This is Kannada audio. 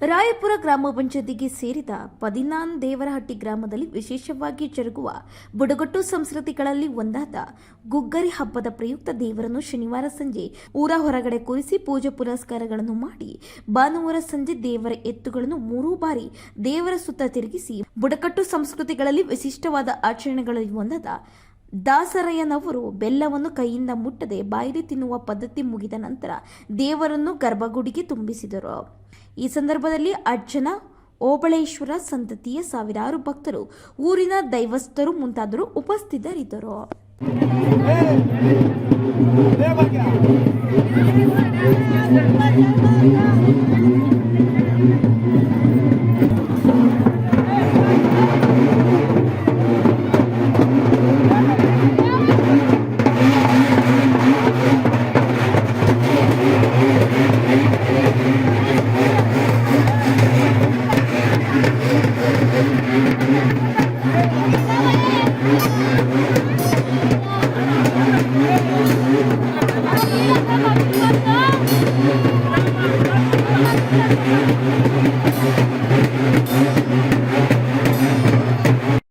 ರಾಯಪುರ ಗ್ರಾಮ ಪಂಚಾಯತಿಗೆ ಸೇರಿದ ಪದಿನಾನ್ ದೇವರಹಟ್ಟಿ ಗ್ರಾಮದಲ್ಲಿ ವಿಶೇಷವಾಗಿ ಜರುಗುವ ಬುಡಗಟ್ಟು ಸಂಸ್ಕೃತಿಗಳಲ್ಲಿ ಒಂದಾದ ಗುಗ್ಗರಿ ಹಬ್ಬದ ಪ್ರಯುಕ್ತ ದೇವರನ್ನು ಶನಿವಾರ ಸಂಜೆ ಊರ ಹೊರಗಡೆ ಕೂರಿಸಿ ಪೂಜಾ ಪುರಸ್ಕಾರಗಳನ್ನು ಮಾಡಿ ಭಾನುವಾರ ಸಂಜೆ ದೇವರ ಎತ್ತುಗಳನ್ನು ಮೂರು ಬಾರಿ ದೇವರ ಸುತ್ತ ತಿರುಗಿಸಿ ಬುಡಕಟ್ಟು ಸಂಸ್ಕೃತಿಗಳಲ್ಲಿ ವಿಶಿಷ್ಟವಾದ ಆಚರಣೆಗಳಲ್ಲಿ ಒಂದಾದ ದಾಸರಯ್ಯನವರು ಬೆಲ್ಲವನ್ನು ಕೈಯಿಂದ ಮುಟ್ಟದೆ ಬಾಯಿಲಿ ತಿನ್ನುವ ಪದ್ಧತಿ ಮುಗಿದ ನಂತರ ದೇವರನ್ನು ಗರ್ಭಗುಡಿಗೆ ತುಂಬಿಸಿದರು ಈ ಸಂದರ್ಭದಲ್ಲಿ ಅರ್ಚನ ಓಬಳೇಶ್ವರ ಸಂತತಿಯ ಸಾವಿರಾರು ಭಕ್ತರು ಊರಿನ ದೈವಸ್ಥರು ಮುಂತಾದರು ಉಪಸ್ಥಿತರಿದ್ದರು